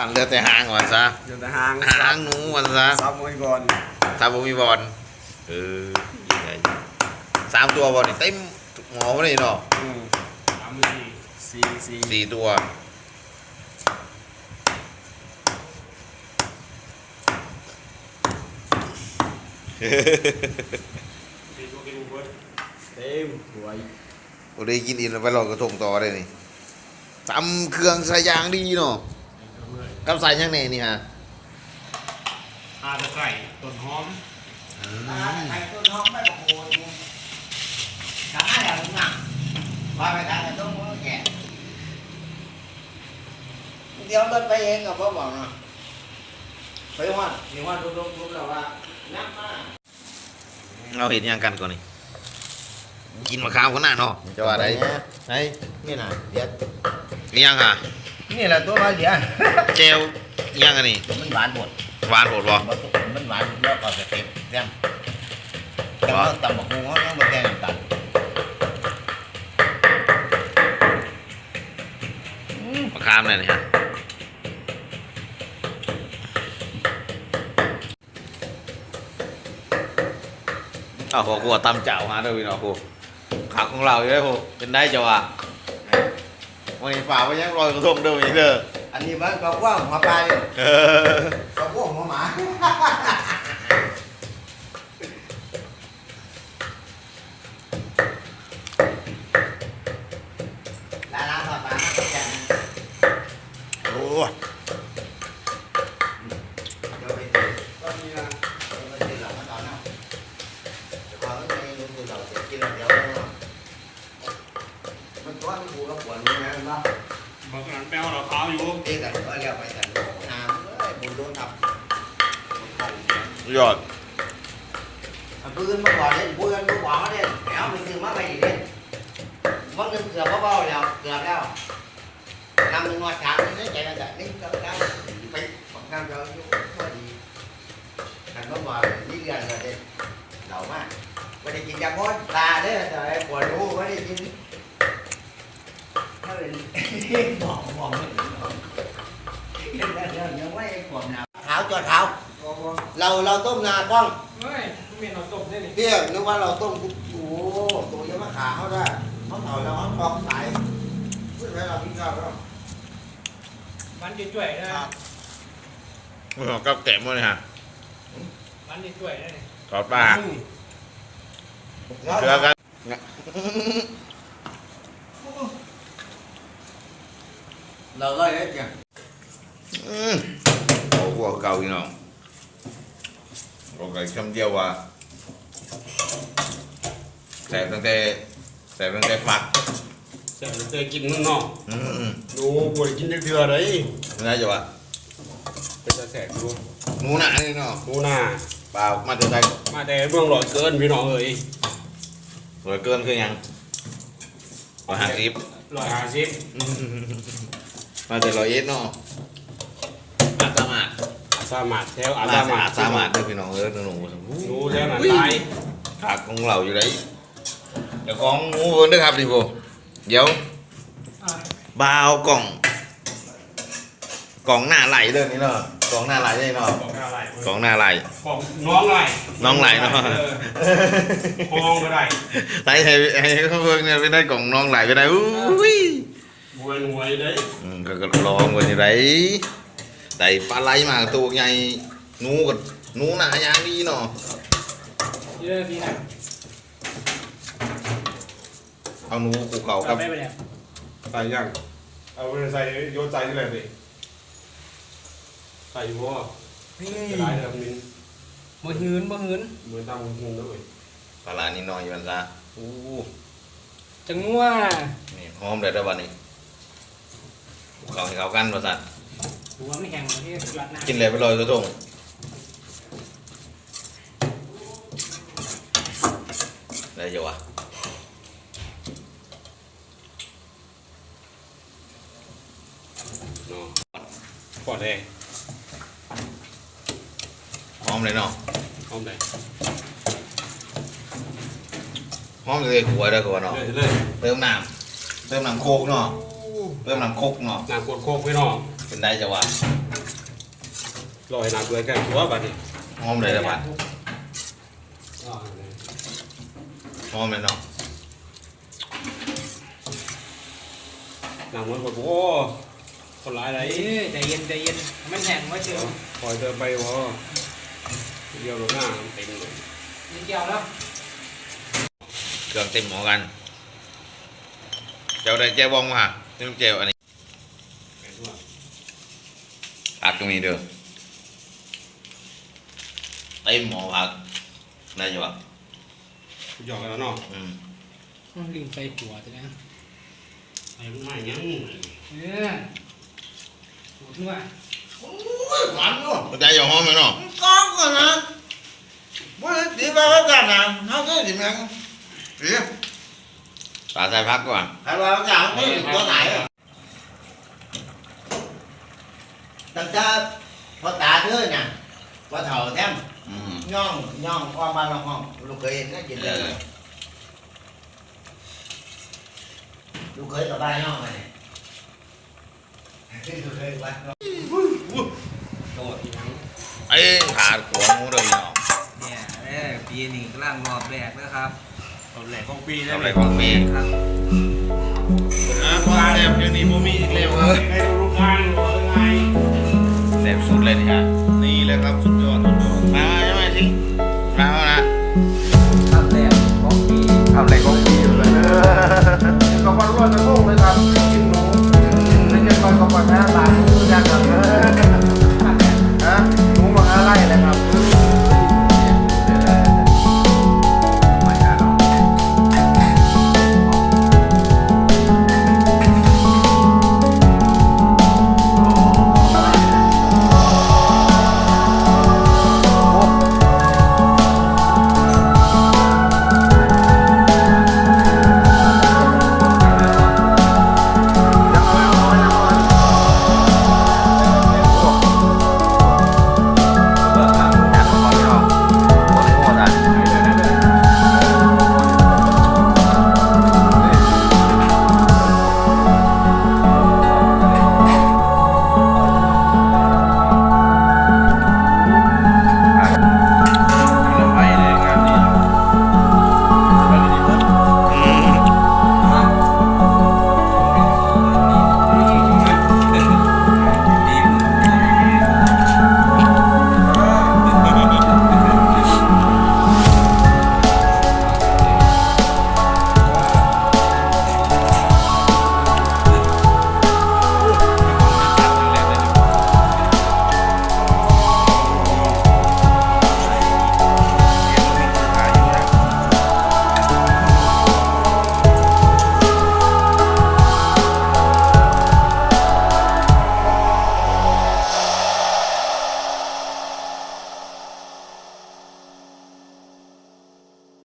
ตันเหลือแต่หางก่อนซะอยู่แต่หางหางหนูก่อนซะซับมวยก่อนถ้าผมมีบอลเออยังไงสามตัวบอลนี่เต็มหมอเลยเนาะอืมสามนาทีสี่สี่สี่ตัวสี่ตัวกินเบิร์ดเต็มสวยโอ้ได้กินอินแล้วไปลอยกระทงต่อได้นี่ตำเครื่องใส่ยางดีเนาะ กับใส่ยังไงนี่ฮะอาตะไคร้ต้นหอมไอ้ต้นหอมไม่บอกโอ้ยขาแล้วมึงอะมาไปทางต้นมือแก่เดี๋ยวรถไปเองกับพ่อบอกนะไปว่าเดี๋ยวว่าทุกทุกทุกแล้วว่านักมากเราเห็นยังกันก่อนนี่กินมะขามกันหน้าเนาะจะว่าอะไรไอ้นี่นะเดี๋ยวนี่ยังอะ นี่แหละตัวมาเดี๋ยวเจลยังอันนี้มันหวานหมดหวานโหดบ่มันหวานแล้วก็จะเต็มเต็มแต่ว่าตำบักหุ่งเขาต้องมาแกงตัดมะขามเลยนี่ฮะอ้าวพอกูตำเจ้ามาด้วยพี่น้องกูขาของเราอยู่ได้พวกเป็นได้จ้ะวะ วันนี้ฝากไว้ยังลอยกระทงเดิมอีกเด้ออันนี้มันก็กว้างหัวปลาเลยเออ ก็กว้างหัวหมาลาลาหัวปลาก็แกง โอ้ย เดี๋ยวไป ก็มีนะ ไปซื้อเหล้ามาตอนนั้นเดี๋ยวก่อนไม่รู้ซื้อเหล้าเสร็จกินแล้วเดี๋ยวมันตัวมันผูกแล้วปวดรู้ไหมมันว่า บางครั้ง แปลว่าเราเท้าอยู่เอ๊ะกันก็เรียกไปกันน้ำเอ้ยบุญโดนทับยอดเอาปืนมาก่อนเลยปืนมาก่อนเลยแล้วไปซื้อมาไปอีกเลยมันเงินเกือบเบาๆแล้วเกือบแล้วนำหนึ่งวัดถามนี่ใจมันจะนี่ก็ได้ไปของงานเราอยู่พอดีกันเมื่อวานนี่เดือนเลยเด็ดเหล่ามากไม่ได้กินยาพ่นตาเด้อแต่ไอ้ปวดหูไม่ได้กินถ้า เป็นบอกบอกไม่ถึงหรอกเรื่องเรื่องยังไม่ปวดหนาเท้าจอดเท้าเราเราต้มนากล้องเฮ้ยเมียนเราตกได้นี่เพี่ยนึกว่าเราต้มทุกโอ้โหตัวยังมาขาเขาได้เขาเผาแล้วเขาปอกสายเพื่อให้เรากินข้าวแล้วมันจะช่วยนะมือของกับแกะมือเลยฮะมันจะช่วยได้นี่กอดปลาเกลือกันเราก็เลยจ้ะอืมโอ้หัวเก่าอีกเนาะโอเคคำเดียวว่าแสบตั้งแต่แสบตั้งแต่ฝักแซ่บเจอกิน ข้างนอกอืมอืมดูบ่ได้กินจักเทื่อเลยน่าจะว่าเป็นตาแสบดูหนูหนานี่เนาะดูหน้าเปล่ามาถึงใจมาแต่เบื้อ มาแต่ร้อยเอ็ดเนาะอาสามารถสามารถแถวอาอาสาสามารารถถสามารถเด้อพี่น้องเออหนูหนูดูแถวนั้นตายขาดของเราอยู่ไหนเดี๋ยวของหมูเพิ่นเด้อครับนี่ผมเดี๋ยวบาวกล่อง กล่องหน้าไหลเด้อนี่เนาะกล่องหน้าไหลได้เนาะบอกอะไรกล่องหน้าไหลของน้องไรน้องไหลเนาะห้องก็ได้ไหลให้ให้เขาเพิ่งเนี่ยไปได้กล่องน้องไหลไปได้อุ้ย บวยหวยเด้ยอืมก็ก็ลองกันอยู่ไหนได้ปลาไหลมาตัวใหญ่หนูกับหนูหน้าอย่างดีเนาะเยอะพี่นะเอาหนูกูเขากับไม่ไปแล้วใส่ยังเอาไปใส่โยนใส่ที่ไหนดิใส่หัวจะได้เด้อมินบ่หืนบ่หืนเหมือนตามมุมด้วยปลาร้านี่น้อยอยู่มันซะอู้จังว่านี่หอมเลยเด้อวันนี้กู เขาให้เขากันประสาทหัวไม่แข็งที่รัดหน้ากินเลยไปลอยกระทงได้อยู่วะเนาะปอดแดงหอมเลยเนาะหอมแดงหอมเลยหัวเด้อหัวเนาะเลยเลยเติมน้ำเติมน้ำโคกเนาะ เติมน้ำโคกเนาะน้ำกดโคกพี่น้องเป็นได้จะวะรอให้น้ำเดือดแค่หัวบัดนี้หอมเลยนะบัดอ่าหอมเลยเนาะน้ำมันหมดโอ้คนร้ายอะไรเอ้ยใจเย็นใจเย็นมันแห้งไว้เชียวคอยเดินไปวะเดียวรถหน้าเต็มเลยนิดเดียวแล้วเครื่องเต็มหมอกันเจ้าได้แจ้วบองมา นี่มันแจ้วอันนี้ไปทั่วผักตรงนี้เด้อเต็มหมอผักได้จ้ะวะหยอกกันแล้วเนาะอืมลืมใส่หัวจะนะไอ้ลูกไม้ยังเออหัวทั่วหวานอยู่มันจะอย่าหอมไหมเนาะก้องก่อนนะบ่ได้ตีไปแล้วกันนะเฮาก็สิแม่งเอ๊ะปลาใส่พักก่อนใครว่าเอาอย่างนี้ตัวไหนอะตั้งแต่พอตาเธอน่ะพอเฒ่าแท้มอืมย่องย่องความบ้านเราห้องลูกเคยเห็นก็กินเอเลยอลูกเคยกับบ้านย่องมาเนี่ยลูกเคยกับบ้านย่องโดดอีกครั้งไอ้ขาดขวงูเด้อพี่น้องเนี่ยเอ้ยปีนี้กำลังรอบแรกนะครับ ตอนแรกของปีได้ทำไหอะไรมของเมย์ครับนะความแซ่บเดี๋ยวนี้บ่มีอีกแล้วเออให้ดูรูปงานหรือว่าไงแซ่บสุดเลยนี่ฮะ